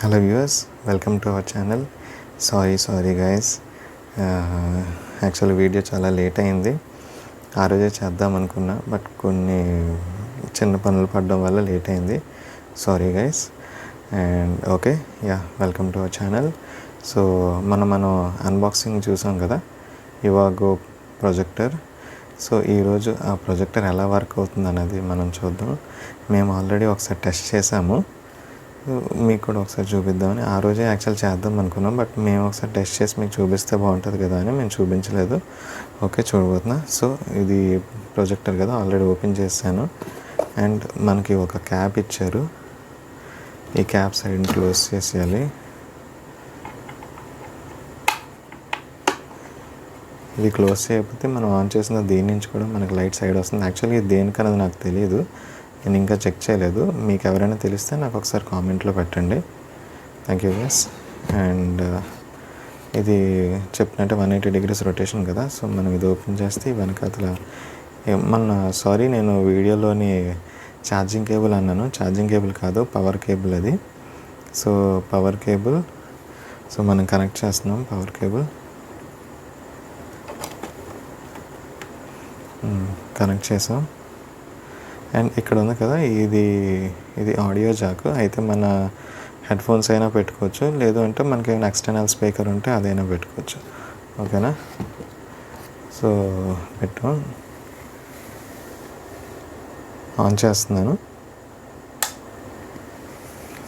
Hello viewers welcome to our channel sorry sorry guys actual video చాలా late అయింది. ఆ రోజే చేద్దాం అనుకున్నా బట్ కొన్ని చిన్న పనులు పడడం వల్ల లేట్ అయింది. Sorry guys and okay yeah welcome to our channel so మనం మనం అన్బాక్సింగ్ చూసాం కదా ఇవాగో ప్రొజెక్టర్ సో ఈరోజు ఆ ప్రొజెక్టర్ ఎలా వర్క్ అవుతుంది అనేది మనం చూద్దాం. మేము ఆల్రెడీ ఒకసారి టెస్ట్ చేసాము. మీకు కూడా ఒకసారి చూపిద్దామని. ఆ రోజే యాక్చువల్ చేద్దాం అనుకున్నాం. బట్ మేము ఒకసారి టెస్ట్ చేసి మీకు చూపిస్తే బాగుంటుంది కదా అని మేము చూపించలేదు. ఓకే చూడబోతున్నా. సో ఇది ప్రొజెక్టర్ కదా ఆల్రెడీ ఓపెన్ చేశాను. అండ్ మనకి ఒక క్యాప్ ఇచ్చారు. ఈ క్యాప్ సైడ్ని క్లోజ్ చేసేయాలి. ఇది క్లోజ్ చేయకపోతే మనం ఆన్ చేసిన దీని నుంచి కూడా మనకి లైట్ సైడ్ వస్తుంది. యాక్చువల్గా ఇది దేనికన్నది నాకు తెలియదు. నేను ఇంకా చెక్ చేయలేదు. మీకు ఎవరైనా తెలిస్తే నాకు ఒకసారి కామెంట్లో పెట్టండి. థ్యాంక్ యూ గైస్ అండ్ ఇది చెప్పినట్టు వన్ ఎయిటీ డిగ్రీస్ రొటేషన్ కదా. సో మనం ఇది ఓపెన్ చేస్తే వెనకాతల మన సారీ నేను వీడియోలోని ఛార్జింగ్ కేబుల్ అన్నాను. ఛార్జింగ్ కేబుల్ కాదు పవర్ కేబుల్ అది. సో పవర్ కేబుల్ సో మనం కనెక్ట్ చేస్తున్నాం పవర్ కేబుల్ కనెక్ట్ చేసాం. అండ్ ఇక్కడ ఉంది కదా ఇది ఇది ఆడియో జాక్. అయితే మన హెడ్ ఫోన్స్ అయినా పెట్టుకోవచ్చు లేదు అంటే మనకి ఏమైనా ఎక్స్టర్నల్ స్పీకర్ ఉంటే అదైనా పెట్టుకోవచ్చు. ఓకేనా? సో పెట్టు. ఆన్ చేస్తున్నాను.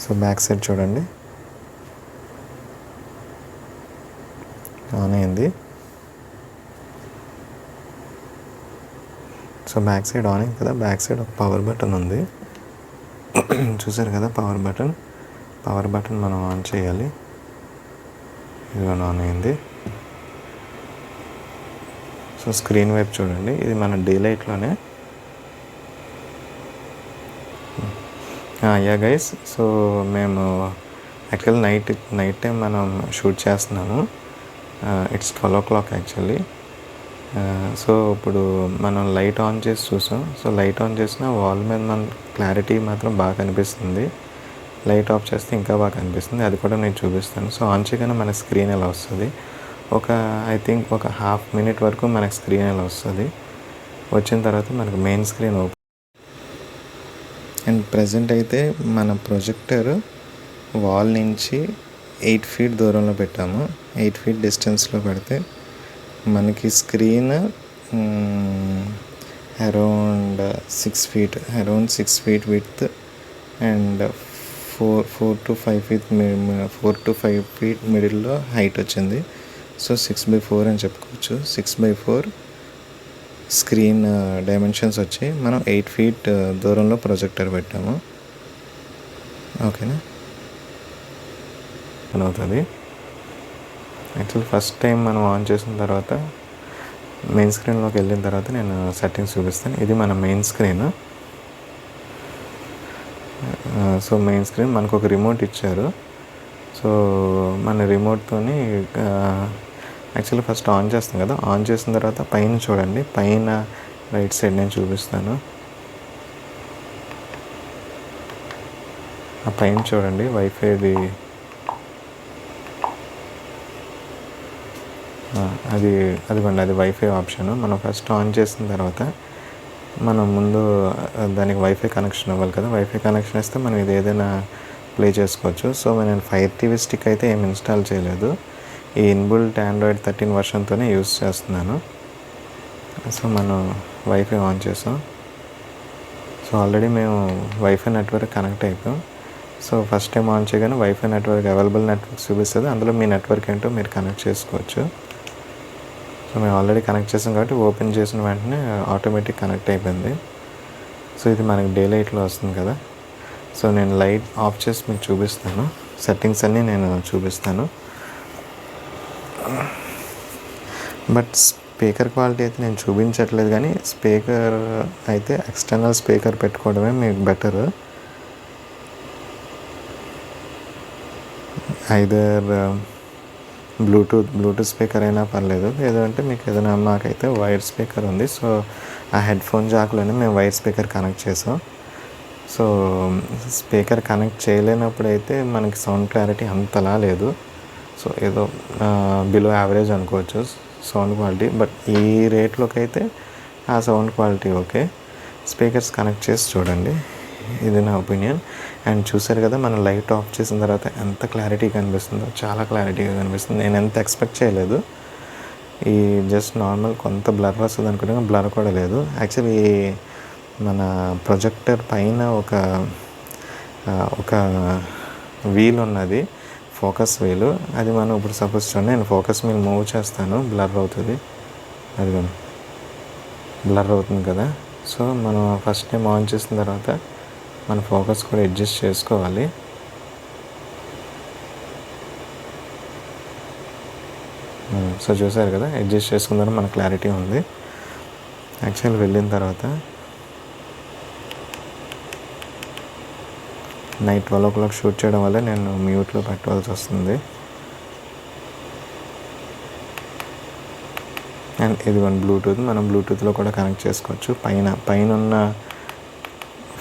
సో బ్యాక్ సైడ్ చూడండి. ఆన్ అయింది. సో బ్యాక్ సైడ్ ఆన్ అయింది కదా బ్యాక్ సైడ్ ఒక పవర్ బటన్ ఉంది. చూసారు కదా పవర్ బటన్ పవర్ బటన్ మనం ఆన్ చేయాలి. ఇది ఆన్ అయింది. సో స్క్రీన్ వైపు చూడండి. ఇది మన డే లైట్లోనే యా గైస్ సో మేము యాక్చువల్ నైట్ నైట్ టైం మనం షూట్ చేస్తున్నాము. It's twelve o'clock actually so ఇప్పుడు మనం లైట్ ఆన్ చేసి చూసాం. సో లైట్ ఆన్ చేసిన వాల్ మీద మన క్లారిటీ మాత్రం బాగా కనిపిస్తుంది. లైట్ ఆఫ్ చేస్తే ఇంకా బాగా కనిపిస్తుంది. అది కూడా నేను చూపిస్తాను. సో ఆన్ చేయగానే మన స్క్రీన్ ఎలా వస్తుంది? ఒక ఐ థింక్ ఒక హాఫ్ మినిట్ వరకు మనకు స్క్రీన్ ఎలా వస్తుంది? వచ్చిన తర్వాత మనకు main screen open and present అయితే మన ప్రొజెక్టర్ వాల్ నుంచి ఎయిట్ ఫీట్ దూరంలో పెట్టాము. ఎయిట్ ఫీట్ డిస్టెన్స్లో పెడితే మనకి screen around six feet around six feet with and four four to five feet four to five feet మిడిల్లో హైట్ వచ్చింది. సో సిక్స్ బై ఫోర్ అని చెప్పుకోవచ్చు. Six by four screen dimensions వచ్చి మనం ఎయిట్ ఫీట్ దూరంలో ప్రొజెక్టర్ పెట్టాము. ఓకేనా? అవుతుంది యాక్చువల్ ఫస్ట్ టైం మనం ఆన్ చేసిన తర్వాత మెయిన్ స్క్రీన్లోకి వెళ్ళిన తర్వాత నేను సెట్టింగ్స్ చూపిస్తాను. ఇది మన main screen so main screen మనకు ఒక రిమోట్ ఇచ్చారు. సో మన రిమోట్తోని యాక్చువల్లీ ఫస్ట్ ఆన్ చేస్తాం కదా. ఆన్ చేసిన తర్వాత పైన చూడండి. పైన రైట్ సైడ్ నేను చూపిస్తాను. ఆ పైన చూడండి. వైఫైది అది అదిగోండి అది వైఫై ఆప్షన్ మనం ఫస్ట్ ఆన్ చేసిన తర్వాత మనం ముందు దానికి వైఫై కనెక్షన్ అవ్వాలి కదా. వైఫై కనెక్షన్ ఇస్తే మనం ఇది ఏదైనా ప్లే చేసుకోవచ్చు. సో నేను ఫైర్ టీవీ స్టిక్ అయితే ఏమి ఇన్స్టాల్ చేయలేదు. ఈ ఇన్బుల్ట్ ఆండ్రాయిడ్ థర్టీన్ వర్షన్తోనే యూస్ చేస్తున్నాను. సో మనం వైఫై ఆన్ చేసాం. సో ఆల్రెడీ మేము వైఫై నెట్వర్క్ కనెక్ట్ అయిపోయాం. సో ఫస్ట్ టైం ఆన్ చేయగానే వైఫై నెట్వర్క్ అవైలబుల్ నెట్వర్క్ చూపిస్తుంది. అందులో మీ నెట్వర్క్ ఏంటో మీరు కనెక్ట్ చేసుకోవచ్చు. సో మేము ఆల్రెడీ కనెక్ట్ చేసాం కాబట్టి ఓపెన్ చేసిన వెంటనే ఆటోమేటిక్ కనెక్ట్ అయిపోయింది. సో ఇది మనకి డే లైట్లో వస్తుంది కదా. సో నేను లైట్ ఆఫ్ చేసి మీకు చూపిస్తాను. సెట్టింగ్స్ అన్నీ నేను చూపిస్తాను. బట్ స్పీకర్ క్వాలిటీ అయితే నేను చూపించట్లేదు కానీ స్పీకర్ అయితే ఎక్స్టర్నల్ స్పీకర్ పెట్టుకోవడమే మీకు better. Either Bluetooth Bluetooth speaker అయినా పర్లేదు. లేదంటే మీకు ఏదైనా మాకైతే వైర్ స్పీకర్ ఉంది. సో ఆ హెడ్ ఫోన్ జాక్లోనే మేము వైర్ స్పీకర్ కనెక్ట్ చేసాం. సో స్పీకర్ కనెక్ట్ చేయలేనప్పుడు అయితే మనకి సౌండ్ క్లారిటీ అంతలా లేదు. సో ఏదో బిలో యావరేజ్ అనుకోవచ్చు సౌండ్ క్వాలిటీ బట్ ఈ రేట్లోకి అయితే ఆ sound quality okay speakers connect చేసి చూడండి. ఇది నా ఒపీనియన్. అండ్ చూసారు కదా మనం లైట్ ఆఫ్ చేసిన తర్వాత ఎంత క్లారిటీ కనిపిస్తుందో చాలా క్లారిటీగా కనిపిస్తుంది. నేను ఎంత ఎక్స్పెక్ట్ చేయలేదు. ఈ జస్ట్ నార్మల్ కొంత బ్లర్ వస్తుంది అనుకుంటే బ్లర్ కూడా లేదు. యాక్చువల్లీ మన ప్రొజెక్టర్ పైన ఒక ఒక వీల్ ఉన్నది. ఫోకస్ వీలు. అది మనం ఇప్పుడు సపోజ్ చూడండి నేను ఫోకస్ మీద మూవ్ చేస్తాను బ్లర్ అవుతుంది. అది బ్లర్ అవుతుంది కదా. సో మనం ఫస్ట్ టైం ఆన్ చేసిన తర్వాత మన ఫోకస్ కూడా అడ్జస్ట్ చేసుకోవాలి. సో చూసారు కదా అడ్జస్ట్ చేసుకుందని మన క్లారిటీ ఉంది. యాక్చువల్ వెళ్ళిన తర్వాత night twelve o'clock shoot చేయడం వల్ల నేను మ్యూట్లో పెట్టవలసి వస్తుంది. అండ్ ఇది వన్ బ్లూటూత్ మనం బ్లూటూత్లో కూడా కనెక్ట్ చేసుకోవచ్చు. పైన పైన ఉన్న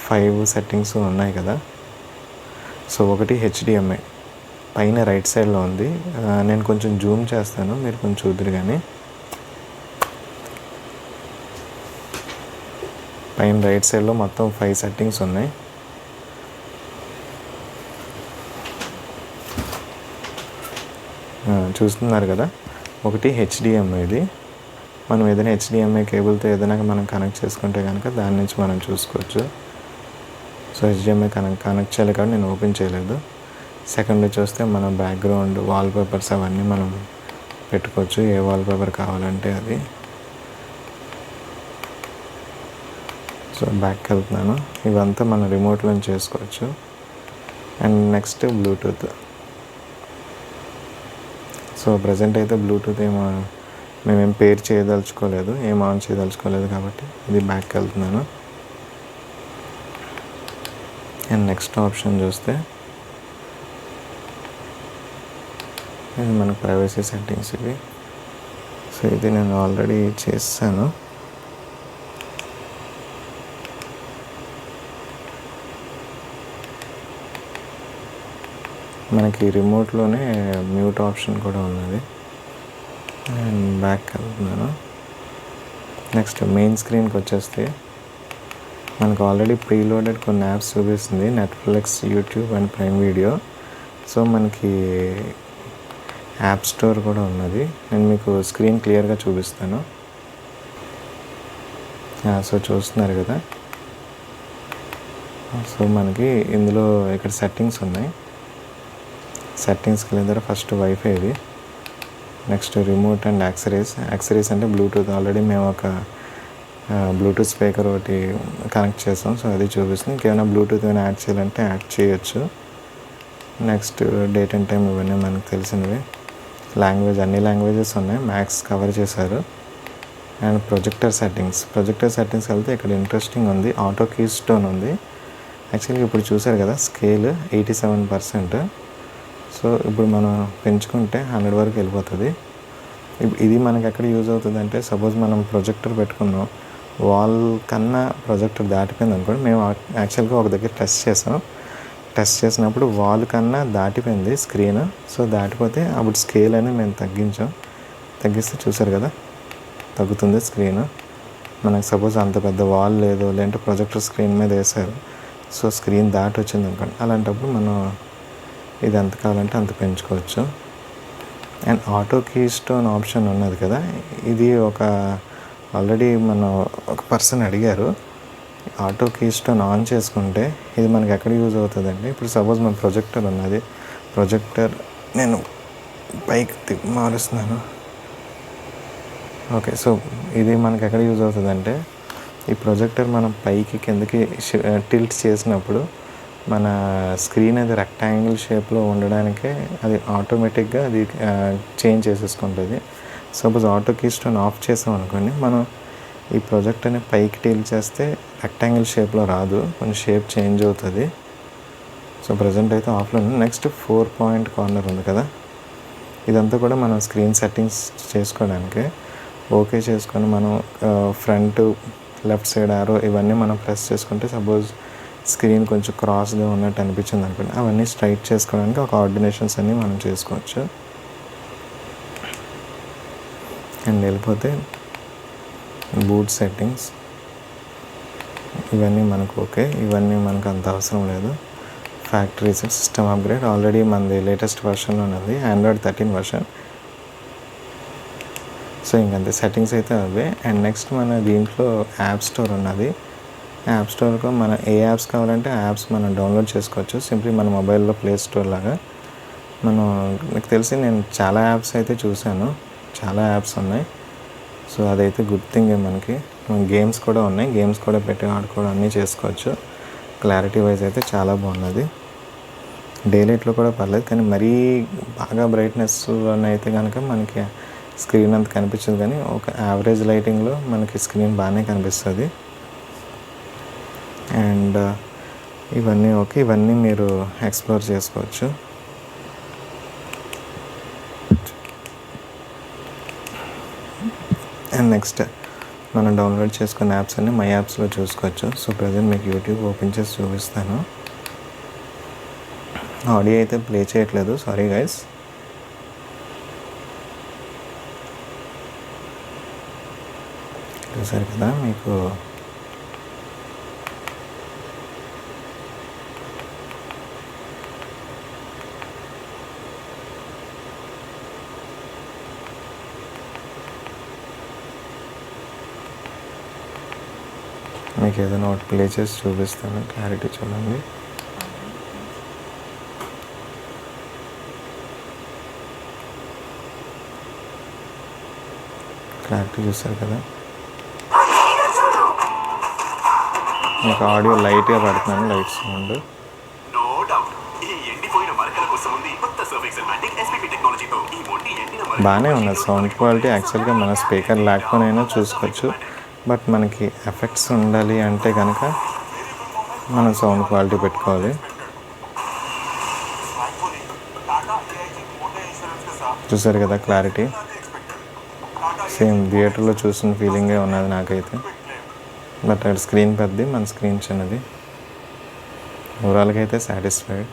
ఫైవ్ సెట్టింగ్స్ ఉన్నాయి కదా. సో ఒకటి హెచ్డిఎంఐ పైన రైట్ సైడ్లో ఉంది. నేను కొంచెం జూమ్ చేస్తాను. మీరు కొంచెం చూద్దరు కానీ పైన రైట్ సైడ్లో మొత్తం ఫైవ్ సెట్టింగ్స్ ఉన్నాయి. చూస్తున్నారు కదా. ఒకటి హెచ్డిఎంఐ ఇది. మనం ఏదైనా హెచ్డిఎంఐ కేబుల్తో ఏదైనా మనం కనెక్ట్ చేసుకుంటే కనుక దాని నుంచి మనం చూసుకోవచ్చు. సో హెచ్డిఎంఐ కనెక్ట్ కనెక్ట్ చేయాలి కాబట్టి నేను ఓపెన్ చేయలేదు. సెకండ్ చూస్తే మన బ్యాక్గ్రౌండ్ వాల్ పేపర్స్ అవన్నీ మనం పెట్టుకోవచ్చు. ఏ వాల్ పేపర్ కావాలంటే అది. సో బ్యాక్ వెళ్తున్నాను. ఇవంతా మన రిమోట్లో చేసుకోవచ్చు. And next Bluetooth so present అయితే బ్లూటూత్ ఏమో మేమేం పేర్ చేయదలుచుకోలేదు. ఏం ఆన్ చేయదలుచుకోలేదు కాబట్టి ఇది బ్యాక్కి వెళ్తున్నాను. అండ్ నెక్స్ట్ ఆప్షన్ చూస్తే ఇది మన ప్రైవసీ సెట్టింగ్స్ ఇవి సో ఇది నేను ఆల్రెడీ చేస్తాను. మనకి రిమోట్లోనే మ్యూట్ ఆప్షన్ కూడా ఉన్నది. అండ్ బ్యాక్ వెళ్తున్నాను. నెక్స్ట్ మెయిన్ స్క్రీన్కి వచ్చేస్తే మనకు ఆల్రెడీ ప్రీలోడెడ్ కొన్ని యాప్స్ చూపిస్తుంది. Netflix YouTube and prime video so మనకి యాప్ స్టోర్ కూడా ఉన్నది. నేను మీకు స్క్రీన్ క్లియర్గా చూపిస్తాను. సో చూస్తున్నారు కదా? సో మనకి ఇందులో ఇక్కడ సెట్టింగ్స్ ఉన్నాయి. సెట్టింగ్స్కి వెళ్ళిన తర్వాత ఫస్ట్ వైఫై ఇది. Next remote and accessories accessories అంటే బ్లూటూత్ ఆల్రెడీ మేము ఒక బ్లూటూత్ స్పీకర్ ఒకటి కనెక్ట్ చేస్తాం సో అది చూపిస్తుంది. ఇంకేమైనా బ్లూటూత్ ఏమైనా యాడ్ చేయాలంటే యాడ్ చేయొచ్చు. నెక్స్ట్ డేట్ అండ్ టైం ఇవన్నీ మనకు తెలిసినవి. లాంగ్వేజ్ అన్ని లాంగ్వేజెస్ ఉన్నాయి. మ్యాథ్స్ కవర్ చేశారు. And projector settings projector settings వెళ్తే ఇక్కడ ఇంట్రెస్టింగ్ ఉంది. ఆటో కీ స్టోన్ ఉంది. యాక్చువల్గా ఇప్పుడు చూసారు కదా scale eighty seven percent so ఇప్పుడు మనం పెంచుకుంటే హండ్రెడ్ వరకు వెళ్ళిపోతుంది. ఇది మనకి ఎక్కడ యూజ్ అవుతుంది అంటే సపోజ్ మనం ప్రొజెక్టర్ పెట్టుకున్నాం. వాల్ కన్నా ప్రొజెక్టర్ దాటిపోయింది అనుకోండి మేము యాక్చువల్గా ఒక దగ్గర టెస్ట్ చేసాం టెస్ట్ చేసినప్పుడు వాల్ కన్నా దాటిపోయింది స్క్రీన్ సో దాటిపోతే అప్పుడు స్కేల్ అని మేము తగ్గించాం. తగ్గిస్తే చూసారు కదా తగ్గుతుంది స్క్రీన్. మనకు సపోజ్ అంత పెద్ద వాల్ లేదు లేదంటే ప్రొజెక్టర్ స్క్రీన్ మీద వేసారు సో స్క్రీన్ దాటి వచ్చింది అనుకోండి అలాంటప్పుడు మనం ఇది ఎంత కావాలంటే అంత పెంచుకోవచ్చు. And auto key stone option ఉన్నది కదా ఇది ఒక ఆల్రెడీ మన ఒక పర్సన్ అడిగారు ఆటో కీ స్టోన్ ఆన్ చేసుకుంటే ఇది మనకి ఎక్కడ యూజ్ అవుతుందండి? ఇప్పుడు సపోజ్ మన ప్రొజెక్టర్ ఉన్నది ప్రొజెక్టర్ నేను పైకి మారుస్తున్నాను. ఓకే సో ఇది మనకి ఎక్కడ యూజ్ అవుతుందంటే ఈ ప్రొజెక్టర్ మనం పైకి కిందకి టిల్ట్ చేసినప్పుడు మన స్క్రీన్ అది రెక్టాంగిల్ షేప్లో ఉండడానికే అది ఆటోమేటిక్గా అది చేంజ్ చేసేసుకుంటుంది. Suppose auto key stone off చేసాం అనుకోండి మనం ఈ ప్రొజెక్టర్ని పైకి టీల్ చేస్తే రెక్టాంగిల్ షేప్లో రాదు కొంచెం షేప్ చేంజ్ అవుతుంది. సో ప్రజెంట్ అయితే ఆఫ్లో ఉంది. నెక్స్ట్ ఫోర్ పాయింట్ కార్నర్ ఉంది కదా. ఇదంతా కూడా మనం స్క్రీన్ సెట్టింగ్స్ చేసుకోవడానికి ఓకే చేసుకొని మనం ఫ్రంట్ లెఫ్ట్ సైడ్ ఆరో ఇవన్నీ మనం ప్రెస్ చేసుకుంటే సపోజ్ స్క్రీన్ కొంచెం క్రాస్గా ఉన్నట్టు అనిపించింది అనుకోండి అవన్నీ స్ట్రైట్ చేసుకోవడానికి ఒక ఆర్డినేషన్స్ అన్నీ మనం చేసుకోవచ్చు. అండ్ వెళ్ళిపోతే బూట్ సెట్టింగ్స్. ఇవన్నీ మనకు ఓకే. ఇవన్నీ మనకు అంత అవసరం లేదు. ఫ్యాక్టరీ సిస్టమ్ అప్గ్రేడ్ ఆల్రెడీ మనది లేటెస్ట్ వర్షన్లో ఉన్నది. ఆండ్రాయిడ్ థర్టీన్ వర్షన్ సో ఇంకంతే. సెట్టింగ్స్ అయితే అవే. అండ్ నెక్స్ట్ మన దీంట్లో యాప్ స్టోర్ ఉన్నది. యాప్ స్టోర్లో మన ఏ యాప్స్ కావాలంటే ఆ యాప్స్ మనం డౌన్లోడ్ చేసుకోవచ్చు. సింప్లీ మన మొబైల్లో ప్లే స్టోర్ లాగా. మనం నాకు తెలిసి నేను చాలా యాప్స్ అయితే చూశాను. చాలా యాప్స్ ఉన్నాయి. సో అదైతే గుడ్ థింగ్ మనకి. గేమ్స్ కూడా ఉన్నాయి. గేమ్స్ కూడా పెట్టి ఆడుకోవడం అన్నీ చేసుకోవచ్చు. క్లారిటీ వైజ్ అయితే చాలా బాగున్నది. డే లైట్లో కూడా పర్లేదు. కానీ మరీ బాగా బ్రైట్నెస్ అయితే కనుక మనకి స్క్రీన్ అంత కనిపించదు కానీ ఒక యావరేజ్ లైటింగ్లో మనకి స్క్రీన్ బాగానే కనిపిస్తుంది. అండ్ ఇవన్నీ ఓకే. ఇవన్నీ మీరు ఎక్స్ప్లోర్ చేసుకోవచ్చు. నెక్స్ట్ మనం డౌన్లోడ్ చేసుకున్న యాప్స్ అన్ని మై యాప్స్లో చూసుకోవచ్చు. సో ప్రజెంట్ మీకు యూట్యూబ్ ఓపెన్ చేసి చూపిస్తాను. ఆడియో అయితే ప్లే చేయట్లేదు. Sorry guys. చూసారు కదా మీకు మీకు ఏదైనా ఒకటి ప్లే చేసి చూపిస్తాను. క్లారిటీ చూడండి. క్లారిటీ చూస్తారు కదా? మీకు ఆడియో లైట్గా పడుతున్నాను లైట్ సౌండ్ బాగానే ఉన్నది. సౌండ్ క్వాలిటీ యాక్చువల్గా మన స్పీకర్ లేకపోయినా చూసుకోవచ్చు. బట్ మనకి ఎఫెక్ట్స్ ఉండాలి అంటే కనుక మనం సౌండ్ క్వాలిటీ పెట్టుకోవాలి. చూసారు కదా క్లారిటీ? సేమ్ థియేటర్లో చూసిన ఫీలింగే ఉన్నది నాకైతే. బట్ అక్కడ స్క్రీన్ పెద్దది మన స్క్రీన్ చిన్నది. ఓవరాల్గా అయితే సాటిస్ఫైడ్.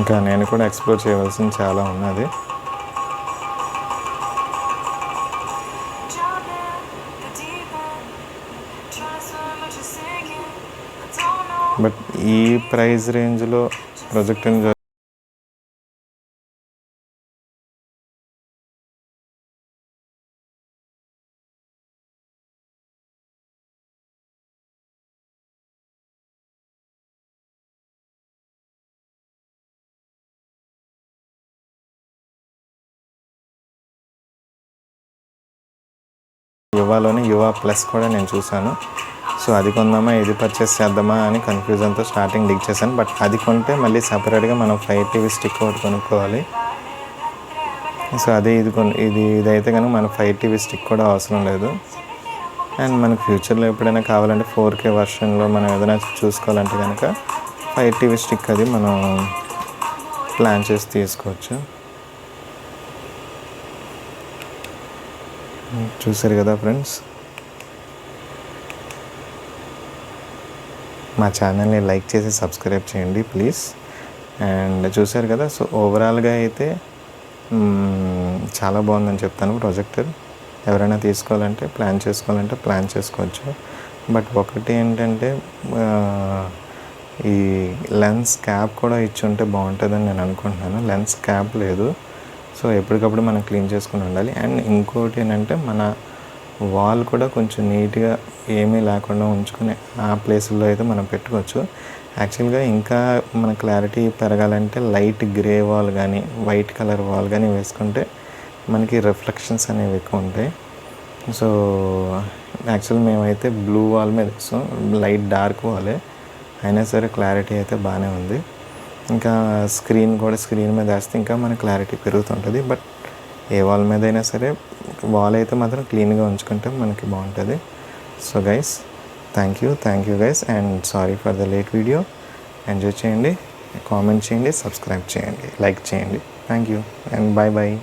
ఇంకా నేను కూడా ఎక్స్ప్లోర్ చేయవలసింది చాలా ఉన్నది. బట్ ఈ ప్రైస్ రేంజ్లో ప్రొజెక్ట్ ఎంజాయ్ యువలోని యువ ప్లస్ కూడా నేను చూశాను. సో అది కొందామా ఇది పర్చేస్ చేద్దామా అని కన్ఫ్యూజన్తో స్టార్టింగ్ డిగ్ చేశాను. బట్ అది కొంటే మళ్ళీ సపరేట్గా మనం ఫైవ్ టీవీ స్టిక్ ఒకటి కొనుక్కోవాలి. సో అదే ఇది కొను ఇది ఇదైతే కనుక మన ఫైవ్ టీవీ స్టిక్ కూడా అవసరం లేదు. అండ్ మనకు ఫ్యూచర్లో ఎప్పుడైనా కావాలంటే ఫోర్ కే వర్షన్లో మనం ఏదైనా చూసుకోవాలంటే కనుక ఫైవ్ టీవీ స్టిక్ అది మనం ప్లాన్ చేసి తీసుకోవచ్చు. చూసారు కదా ఫ్రెండ్స్? మా ఛానల్ని లైక్ చేసి సబ్స్క్రైబ్ చేయండి ప్లీజ్. అండ్ చూసారు కదా సో ఓవరాల్గా అయితే చాలా బాగుందని చెప్తాను ప్రొజెక్టర్. ఎవరైనా తీసుకోవాలంటే ప్లాన్ చేసుకోవాలంటే ప్లాన్ చేసుకోవచ్చు. బట్ ఒకటి ఏంటంటే ఈ లెన్స్ క్యాప్ కూడా ఇచ్చి ఉంటే బాగుంటుందని నేను అనుకుంటున్నాను. లెన్స్ క్యాప్ లేదు. సో ఎప్పటికప్పుడు మనం క్లీన్ చేసుకుని ఉండాలి. అండ్ ఇంకోటి ఏంటంటే మన వాల్ కూడా కొంచెం నీట్గా ఏమీ లేకుండా ఉంచుకుని ఆ ప్లేసుల్లో అయితే మనం పెట్టుకోవచ్చు. యాక్చువల్గా ఇంకా మన క్లారిటీ పెరగాలంటే లైట్ గ్రే వాల్ కానీ వైట్ కలర్ వాల్ కానీ వేసుకుంటే మనకి రిఫ్లెక్షన్స్ అనేవి ఎక్కువ ఉంటాయి. సో యాక్చువల్ మేమైతే బ్లూ వాల్ మీద వేస్తాం లైట్ డార్క్ వాలే. అయినా సరే క్లారిటీ అయితే బాగానే ఉంది. ఇంకా స్క్రీన్ కూడా స్క్రీన్ మీద వేస్తే ఇంకా మన క్లారిటీ పెరుగుతుంటుంది. బట్ ఏ వాల్ మీద అయినా సరే వాల్ అయితే మాత్రం క్లీన్గా ఉంచుకుంటే మనకి బాగుంటుంది. So guys thank you thank you guys. And sorry for the late video. Enjoy చేయండి కామెంట్ చేయండి సబ్స్క్రైబ్ చేయండి లైక్ చేయండి. Thank you. And bye bye